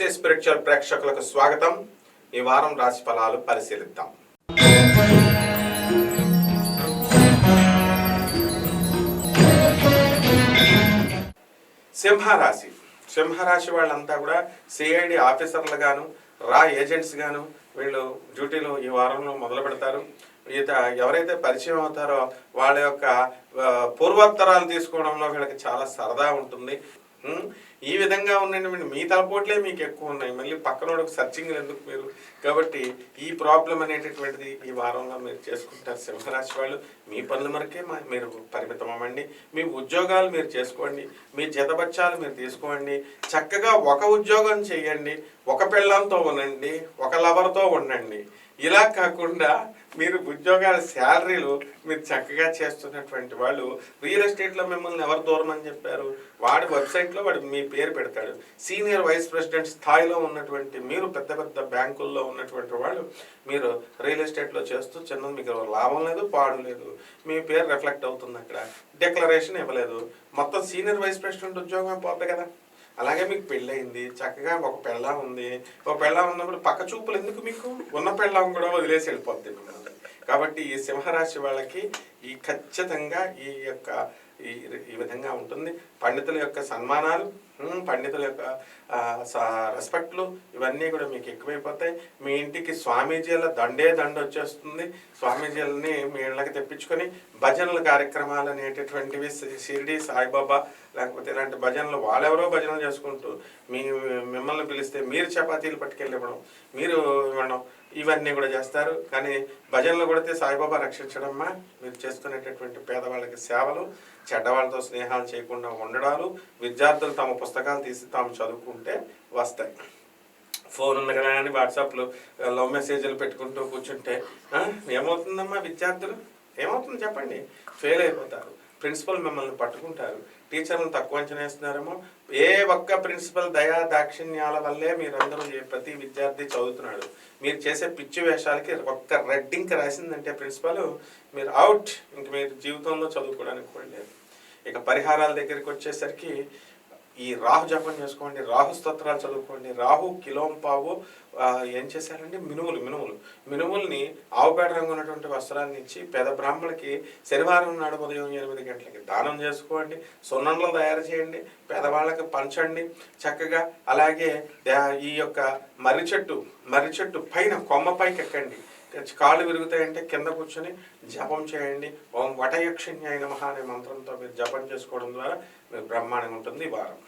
Picture ప్రేక్షకులకు స్వాగతం. ఈ వారం రాశి ఫలాలు పరిశీలిద్దాం. సింహరాశి. సింహరాశి వాళ్ళంతా కూడా సిఐడి ఆఫీసర్లు గాను రా ఏజెంట్స్ గాను వీళ్ళు డ్యూటీలు ఈ వారంలో మొదలు పెడతారు. ఈత ఎవరైతే పరిచయం అవుతారో వాళ్ళ యొక్క పూర్వోత్తరాలు తీసుకోవడంలో వీళ్ళకి చాలా సరదా ఉంటుంది. ఈ విధంగా ఉన్నటువంటి మీ తలపోట్లే మీకు ఎక్కువ ఉన్నాయి. మళ్ళీ పక్కన సర్చింగ్ ఎందుకు మీరు? కాబట్టి ఈ ప్రాబ్లం అనేటటువంటిది ఈ వారంలో మీరు చేసుకుంటారు. సింహరాశి వాళ్ళు మీ పనుల వరకే మా- మీరు పరిమితం అవ్వండి. మీ ఉద్యోగాలు మీరు చేసుకోండి. మీ జతబచ్చాలు మీరు తీసుకోండి. చక్కగా ఒక ఉద్యోగం చేయండి. ఒక పిల్లలతో ఉండండి. ఒక లవర్తో ఉండండి. ఇలా కాకుండా మీరు ఉద్యోగాల శాలరీలు మీరు చక్కగా చేస్తున్నటువంటి వాళ్ళు రియల్ ఎస్టేట్లో మిమ్మల్ని ఎవరు దూరం అని చెప్పారు? వాడి వెబ్సైట్లో వాడు మీ పేరు పెడతాడు. సీనియర్ వైస్ ప్రెసిడెంట్ స్థాయిలో ఉన్నటువంటి మీరు పెద్ద పెద్ద బ్యాంకుల్లో ఉన్నటువంటి వాళ్ళు మీరు రియల్ ఎస్టేట్లో చేస్తూ చిన్న మీకు లాభం లేదు పాడు లేదు. మీ పేరు రిఫ్లెక్ట్ అవుతుంది అక్కడ. డిక్లరేషన్ ఇవ్వలేదు. మొత్తం సీనియర్ వైస్ ప్రెసిడెంట్ ఉద్యోగం పోతుంది కదా? అలాగే మీకు పెళ్ళయింది. చక్కగా ఒక పెళ్ళ ఉంది. ఒక పెళ్ళ ఉన్నప్పుడు పక్క చూపులు ఎందుకు మీకు? ఉన్న పెళ్ళం కూడా వదిలేసి వెళ్ళిపోద్ది మిమ్మల్ని. కాబట్టి ఈ సింహరాశి వాళ్ళకి ఈ ఖచ్చితంగా ఈ యొక్క ఈ ఈ విధంగా ఉంటుంది. పండితుల యొక్క సన్మానాలు పండితుల యొక్క రెస్పెక్ట్లు ఇవన్నీ కూడా మీకు ఎక్కువైపోతాయి. మీ ఇంటికి స్వామీజీల దండే దండ వచ్చేస్తుంది. స్వామీజీలని మీ ఇళ్ళకి తెప్పించుకొని భజనల కార్యక్రమాలు అనేటటువంటివి షిరిడి సాయిబాబా లేకపోతే ఇలాంటి భజనలు వాళ్ళెవరో భజనలు చేసుకుంటూ మీ మిమ్మల్ని పిలిస్తే మీరు చపాతీలు పట్టుకెళ్ళి ఇవ్వడం మీరు ఇవ్వడం ఇవన్నీ కూడా చేస్తారు. కానీ భజనలు కొడితే సాయిబాబా రక్షించడమ్మా మీరు చేస్తున్నటువంటి పేదవాళ్ళకి సేవలు చెడ్డవాళ్ళతో స్నేహాలు చేయకుండా ఉండడాలు విద్యార్థులు తమ పుస్తకాలు తీసి తాము చదువుకుంటే వస్తాయి. ఫోన్ ఉంది కదా అని వాట్సాప్లో లవ్ మెసేజ్లు పెట్టుకుంటూ కూర్చుంటే ఏమవుతుందమ్మా విద్యార్థులు? ఏమవుతుంది చెప్పండి? ఫెయిల్ అయిపోతారు. ప్రిన్సిపల్ మిమ్మల్ని పట్టుకుంటారు. టీచర్లను తక్కువ అంచనా వేస్తున్నారేమో. ఏ ఒక్క ప్రిన్సిపల్ దయా దాక్షిణ్యాల వల్లే మీరందరూ ఏ ప్రతి విద్యార్థి చదువుతున్నాడు. మీరు చేసే పిచ్చి వేషాలకి ఒక్క రెడ్డింగ్కి రాసిందంటే ప్రిన్సిపల్ మీరు అవుట్. ఇంక మీరు జీవితంలో చదువుకోవడానికి కూడా లేదు. ఇక పరిహారాల దగ్గరికి వచ్చేసరికి ఈ రాహు జపం చేసుకోండి రాహు స్తోత్రాలు చదువుకోండి రాహు కిలోంపావు ఏం చేశారంటే మినుములు మినుములు. మినుముల్ని ఆవుపేట రంగు ఉన్నటువంటి వస్త్రాన్ని ఇచ్చి పేద బ్రాహ్మణులకి శనివారం నాడు ఉదయం ఎనిమిది గంటలకి దానం చేసుకోండి సున్నంలో తయారు చేయండి పేదవాళ్ళకి పంచండి. చక్కగా అలాగే ఈ యొక్క మర్రి చెట్టు మర్రి చెట్టు పైన కొమ్మ పైకి ఎక్కండి కాళ్ళు విరుగుతాయంటే కింద కూర్చొని జపం చేయండి. ఓం వటయక్షిణ్యాయ నమః అనే మంత్రంతో మీరు జపం చేసుకోవడం ద్వారా మీకు బ్రహ్మాండంగా ఉంటుంది ఈ వారం.